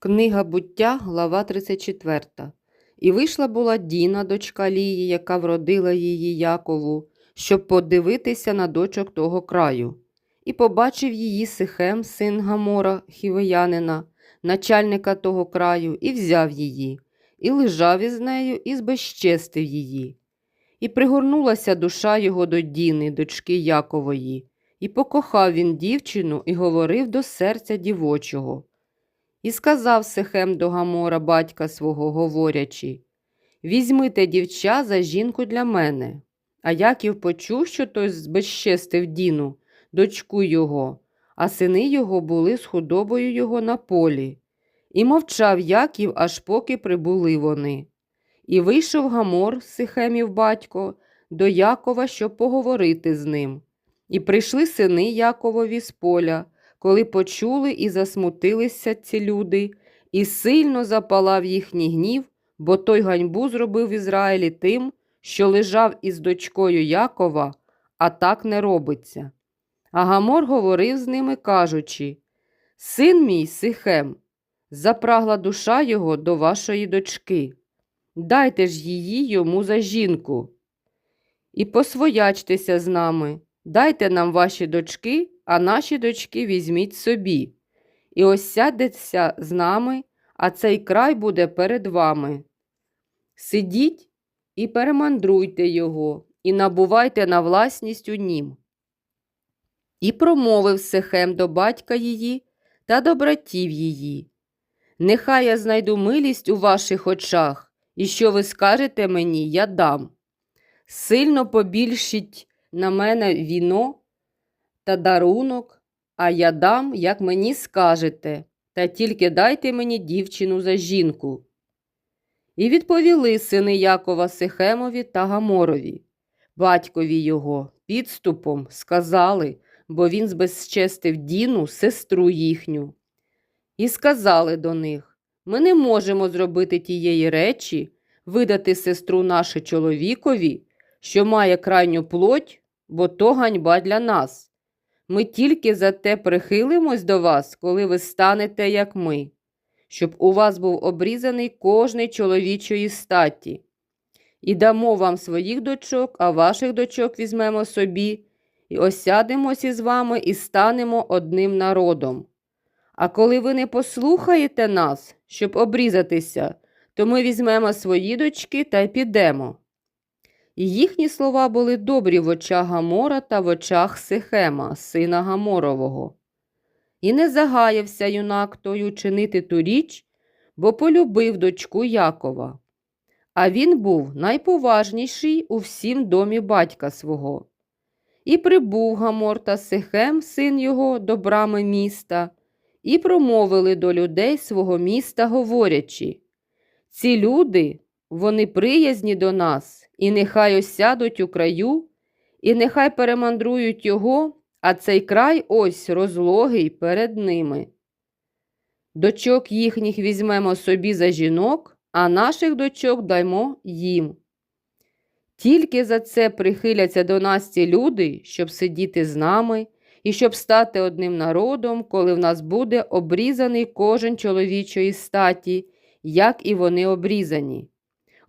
Книга буття, глава 34. І вийшла була Діна, дочка Лії, яка вродила її Якову, щоб подивитися на дочок того краю. І побачив її Сихем, син Гамора, хівеянина, начальника того краю, і взяв її, і лежав із нею, і збезчестив її. І пригорнулася душа його до Діни, дочки Якової, і покохав він дівчину і говорив до серця дівочого. І сказав Сихем до Гамора, батька свого, говорячи Візьмите дівча за жінку для мене. А Яків почув, що той збезчестив Діну, дочку його, а сини його були з худобою його на полі. І мовчав Яків, аж поки прибули вони. І вийшов Гамор, Сихемів батько, до Якова, щоб поговорити з ним. І прийшли сини Яковові з поля, коли почули і засмутилися ці люди, і сильно запалав їхній гнів, бо той ганьбу зробив в Ізраїлі тим, що лежав із дочкою Якова, а так не робиться. А Гамор говорив з ними, кажучи Син мій Сихем, запрагла душа його до вашої дочки. Дайте ж її йому за жінку. І посвоячтеся з нами, дайте нам ваші дочки, а наші дочки візьміть собі. І ось сядеться з нами, а цей край буде перед вами. Сидіть і перемандруйте його, і набувайте на власність у нім. І промовив Сехем до батька її та до братів її. Нехай я знайду милість у ваших очах, і що ви скажете мені, я дам. Сильно побільшіть на мене віно та дарунок, а я дам, як мені скажете, та тільки дайте мені дівчину за жінку. І відповіли сини Якова Сихемові та Гаморові, батькові його, підступом сказали, бо він збезчестив Діну, сестру їхню. І сказали до них ми не можемо зробити тієї речі, видати сестру нашу чоловікові, що має крайню плоть, бо то ганьба для нас. Ми тільки за те прихилимось до вас, коли ви станете, як ми, щоб у вас був обрізаний кожний чоловічої статі. І дамо вам своїх дочок, а ваших дочок візьмемо собі, і осядемось із вами і станемо одним народом. А коли ви не послухаєте нас, щоб обрізатися, то ми візьмемо свої дочки та й підемо. Їхні слова були добрі в очах Гамора та в очах Сихема, сина Гаморового. І не загаявся юнак той учинити ту річ, бо полюбив дочку Якова. А він був найповажніший у всім домі батька свого. І прибув Гамор та Сихем, син його, до брами міста, і промовили до людей свого міста, говорячи Ці люди, вони приязні до нас, і нехай осядуть у краю, і нехай перемандрують його, а цей край ось розлогий перед ними. Дочок їхніх візьмемо собі за жінок, а наших дочок даймо їм. Тільки за це прихиляться до нас ці люди, щоб сидіти з нами і щоб стати одним народом, коли в нас буде обрізаний кожен чоловічої статі, як і вони обрізані.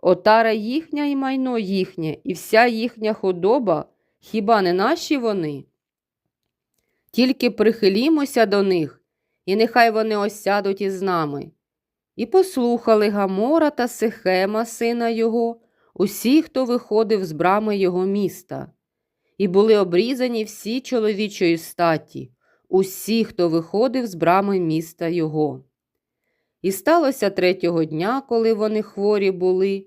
Отара їхня і майно їхнє, і вся їхня худоба, хіба не наші вони? Тільки прихилімося до них, і нехай вони осядуть із нами. І послухали Гамора та Сихема, сина його, усі, хто виходив з брами його міста, і були обрізані всі чоловічої статі, усі, хто виходив з брами міста його. І сталося третього дня, коли вони хворі були,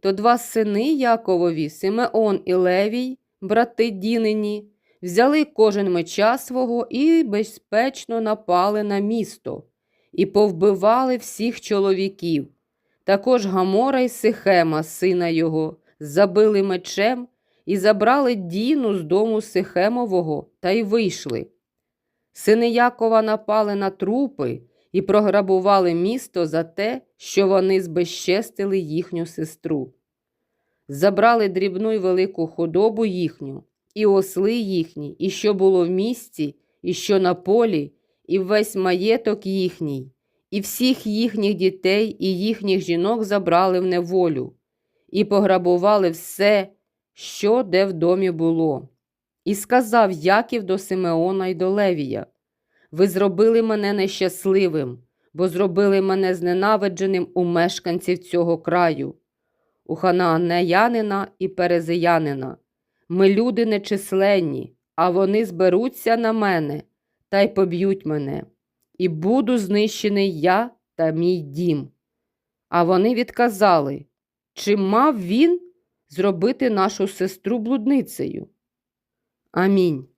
то два сини Яковові, Симеон і Левій, брати Дінині, взяли кожен меча свого і безпечно напали на місто, і повбивали всіх чоловіків. Також Гамора й Сихема, сина його, забили мечем і забрали Діну з дому Сихемового та й вийшли. Сини Якова напали на трупи і програбували місто за те, що вони збезчестили їхню сестру. Забрали дрібну й велику худобу їхню, і осли їхні, і що було в місті, і що на полі, і весь маєток їхній, і всіх їхніх дітей і їхніх жінок забрали в неволю, і пограбували все, що де в домі було. І сказав Яків до Симеона й до Левія: Ви зробили мене нещасливим, бо зробили мене зненавидженим у мешканців цього краю, у ханаанеянина і перезиянина. Ми люди нечисленні, а вони зберуться на мене та й поб'ють мене, і буду знищений я та мій дім. А вони відказали, чи мав він зробити нашу сестру блудницею? Амінь.